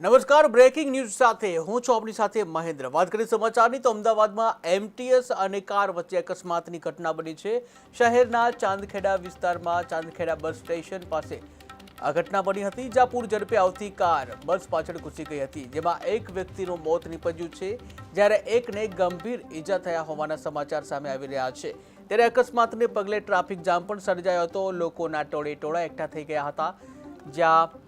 નમસ્કાર breaking news સાથે. હું છું આપની સાથે મહેન્દ્ર. વાત કરીએ સમાચારની તો અમદાવાદમાં એમટીએસ અને કાર વચ્ચે અકસ્માતની ઘટના બની છે. શહેરના ચાંદખેડા વિસ્તારમાં ચાંદખેડા બસ સ્ટેશન પાસે આ ઘટના બની હતી, જ્યાં પૂર ઝડપે આવતી કાર બસ પાછળ ઘૂસી ગઈ હતી, જેમાં એક વ્યક્તિનું મોત નીપજ્યું છે, જ્યારે એકને ગંભીર ઈજા થયા હોવાના સમાચાર સામે આવી રહ્યા છે. ત્યારે અકસ્માતને પગલે ટ્રાફિક જામ પણ સર્જાયો હતો. લોકોના ટોળે ટોળા એકઠા થઈ ગયા હતા, જ્યાં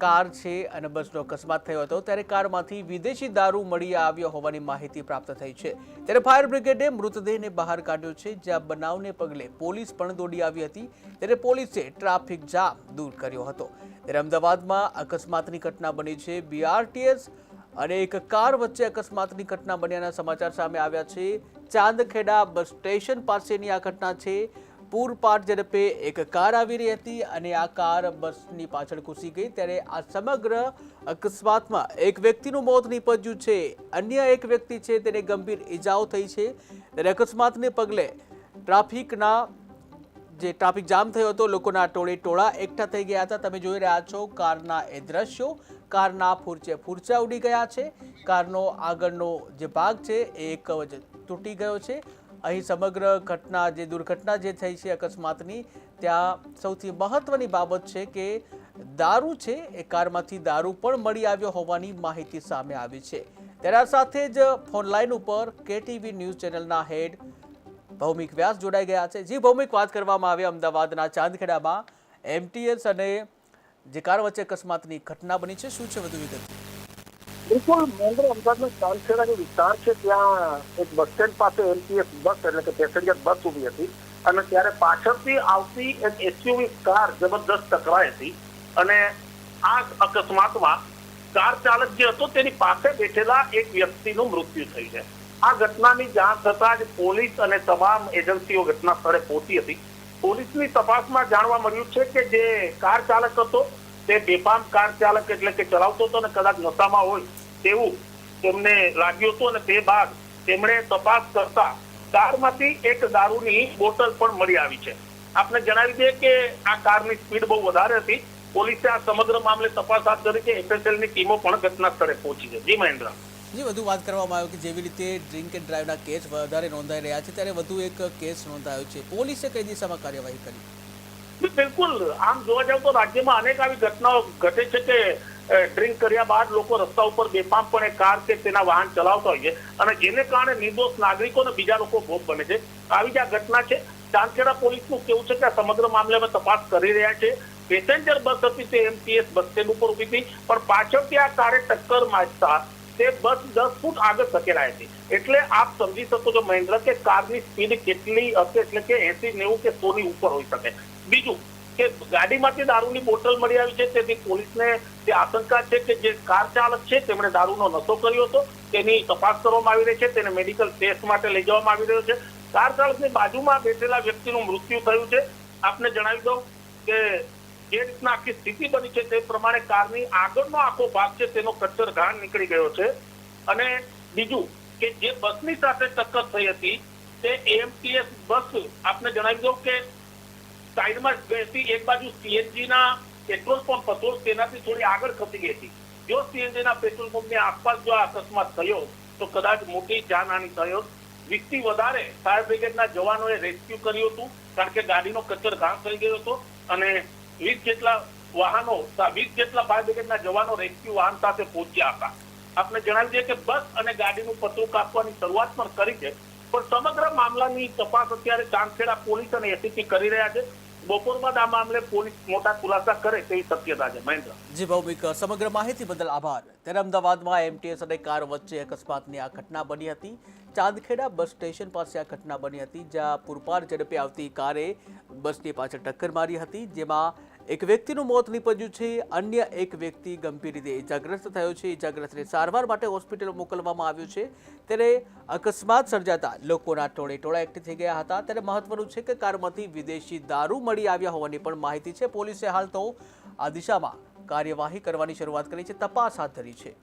કાર છે અને બસનો અકસ્માત થયો હતો, ત્યારે કારમાંથી વિદેશી દારૂ મળી આવ્યો હોવાની માહિતી પ્રાપ્ત થઈ છે. ત્યારે ફાયર બ્રિગેડે મૃતદેહને બહાર કાઢ્યો છે, જ્યાં બનાવને પગલે પોલીસ પણ દોડી આવી હતી. ત્યારે પોલીસે ટ્રાફિક જામ દૂર કર્યો હતો. ત્યારે અમદાવાદમાં અકસ્માતની ઘટના બની છે. બીઆરટીએસ અને એક કાર વચ્ચે અકસ્માતની ઘટના બન્યાના સમાચાર સામે આવ્યા છે. ચાંદખેડા બસ સ્ટેશન પાસેની આ ઘટના છે. પૂરપાટ ઝડપે એક કાર આવી રહી હતી અને આ કાર બસની પાછળ ઘૂસી ગઈ. ત્યારે આ સમગ્ર અકસ્માતમાં એક વ્યક્તિનું મોત નીપજ્યું છે. અન્ય એક વ્યક્તિ છે તેને ગંભીર ઈજાઓ થઈ છે. ત્યારે અકસ્માતને પગલે ટ્રાફિકના જે ટ્રાફિક જામ થયો હતો, લોકોના ટોળે ટોળા એકઠા થઈ ગયા હતા. તમે જોઈ રહ્યા છો, કારના એ દ્રશ્યો. કારના ફૂરચે ફૂરચા ઉડી ગયા છે. કારનો આગળનો જે ભાગ છે એ એક જ તૂટી ગયો છે. અહીં સમગ્ર ઘટના જે દુર્ઘટના જે થઈ છે અકસ્માતની, ત્યાં સૌથી મહત્વની બાબત છે કે દારૂ છે એ કારમાંથી દારૂ પણ મળી આવ્યો હોવાની માહિતી સામે આવી છે. તેના સાથે જ ફોનલાઈન ઉપર કેટીવી ન્યૂઝ ચેનલના હેડ ભૌમિક વ્યાસ જોડાઈ ગયા છે. જે ભૌમિક, વાત કરવામાં આવે અમદાવાદના ચાંદખેડામાં. એમટીએસ અને જે કાર વચ્ચે અકસ્માતની ઘટના બની છે, શું છે વધુ વિગત? બિલકુલ મહેન્દ્ર અમદાવાદનો ચાંદખેડા જે વિસ્તાર છે ત્યાં એક બસ સ્ટેન્ડ પાસે એલપીએસ બસ એટલે કે પેસેન્જર બસ ઊભી હતી અને ત્યારે પાછળથી આવતી એક એસયુવી કાર જબરદસ્ત ટકરાઈ હતી અને આ અકસ્માતમાં કાર ચાલક જે હતો તેની પાસે બેઠેલા એક વ્યક્તિનું મૃત્યુ થઈ છે આ ઘટનાની જાણ થતાં જ પોલીસ અને તમામ એજન્સીઓ ઘટના સ્થળે પહોંચી હતી પોલીસની તપાસમાં જાણવા મળ્યું છે કે જે કાર ચાલક હતો તે બેફામ કાર ચાલક એટલે કે ચલાવતો હતો અને કદાચ નશામાં હોય તેવું તેમને લાગ્યું હતું અને તે બાદ તેમણે તપાસ કરતા કારમાંથી એક દારૂની બોટલ પણ મળી આવી છે. આપને જણાવી દઈએ કે આ કારની સ્પીડ બહુ વધારે હતી. પોલીસે આ સમગ્ર મામલે તપાસ હાથ ધરી છે. એફએસએલની ટીમો પણ ઘટના સ્થળે પહોંચી છે. જી મહેન્દ્ર. જે, વધુ વાત કરવામાં આવ્યું કે જેવી રીતે ડ્રિંક એન્ડ ડ્રાઈવના કેસ વધારે નોંધાઈ રહ્યા છે, ત્યારે વધુ એક કેસ નોંધાયો છે. પોલીસે કઈ દિશામાં કાર્યવાહી કરી? બિલકુલ. આમ જોવા જાવ તો રાજ્યમાં અનેક આવી ઘટનાઓ ઘટે છે કે ડ્રિંક કર્યા બાદ લોકો રસ્તા ઉપર બેફામપણે કાર કે તેના વાહન ચલાવતા હોય છે અને જેને કારણે નિર્દોષ નાગરિકો અને બીજા લોકો ભોગ બને છે. આવી જ આ ઘટના છે. ચાંદખેડા પોલીસનું કેવું છે કે આ સમગ્ર મામલે અમે તપાસ કરી રહ્યા છે. પેસેન્જર બસ હતી તે એમટીએસ બસ સ્ટેન્ડ ઉપર ઊભી હતી, પણ પાછળથી આ કારે ટક્કર મારતા તે બસ દસ ફૂટ આગળ ધકેલાય હતી એટલે આપ સમજી શકો છો મહેન્દ્ર, કે કારની સ્પીડ કેટલી હશે? એટલે કે એસી નેવું કે સો ની ઉપર હોઈ શકે. બીજું કે ગાડીમાંથી દારૂની બોટલ મળી આવી છે, તેથી પોલીસને જે આશંકા છે કે જે કાર ચાલક છે, તેમણે દારૂનો નશો કર્યો હતો, તેની તપાસ કરવામાં આવી રહી છે, તેને મેડિકલ ટેસ્ટ માટે લઈ જવામાં આવી રહ્યો છે. કાર ચાલકની બાજુમાં બેઠેલા વ્યક્તિનું મૃત્યુ થયું છે. આપને જણાવી દઉં કે જે રીતના આખી સ્થિતિ બની છે, તે પ્રમાણે કારની આગળનો આખો ભાગ છે, તેનો કચ્છર ઘાણ નીકળી ગયો છે. અને બીજું કે જે બસની સાથે ટક્કર થઈ હતી, તે એમટીએસ બસ, આપને જણાવી દઉં કે સાઈડમાં બેસી એક બાજુ સીએનજી ના પેટ્રોલ પંપ હતો, તેનાથી થોડી આગળ ખસી ગઈ હતી. જો સીએનજી ના પેટ્રોલ પંપની આસપાસ જો આ અકસ્માત થયો, તો કદાચ મોટી જાનહાની થયો. વીસથી વધારે ફાયર બ્રિગેડના જવાનોએ રેસ્ક્યુ કર્યું હતું, કારણ કે ગાડીનો કચર ઘાસ થઈ ગયો હતો. અને વીસ જેટલા વાહનો, વીસ જેટલા ફાયર બ્રિગેડના જવાનો રેસ્ક્યુ વાહન સાથે પહોંચ્યા હતા. આપને જણાવી દઈએ કે બસ અને ગાડીનું પતરું કાપવાની શરૂઆત પણ કરી છે. પણ સમગ્ર મામલાની તપાસ અત્યારે ચાંદખેડા પોલીસ અને એસીપી કરી રહ્યા છે. બપોર બાદ આ મામલે પોલીસ મોટા ખુલાસા કરે તેવી શક્યતા છે, મહેન્દ્ર. જી, ભૌમિક, સમગ્ર માહિતી બદલ આભાર. ત્યારે અમદાવાદમાં એમટીએસ અને કાર વચ્ચે અકસ્માતની આ ઘટના બની હતી. ચાંદખેડા બસ સ્ટેશન પાસે આ ઘટના બની હતી, જ્યાં પૂરપાર ઝડપે આવતી કારે બસની પાછળ ટક્કર મારી હતી, જેમાં એક વ્યક્તિનું મોત નીપજ્યું છે, અન્ય એક વ્યક્તિ ગંભીર રીતે ઇજાગ્રસ્ત થયો છે. ઇજાગ્રસ્તને સારવાર માટે હોસ્પિટલ મોકલવામાં આવ્યું છે. ત્યારે અકસ્માત સર્જાતા લોકોના ટોળે ટોળા એકઠી થઈ ગયા હતા. ત્યારે મહત્વનું છે કે કારમાંથી વિદેશી દારૂ મળી આવ્યા હોવાની પણ માહિતી છે. પોલીસે હાલ તો આ દિશામાં કાર્યવાહી કરવાની શરૂઆત કરી છે. તપાસ હાથ ધરી છે.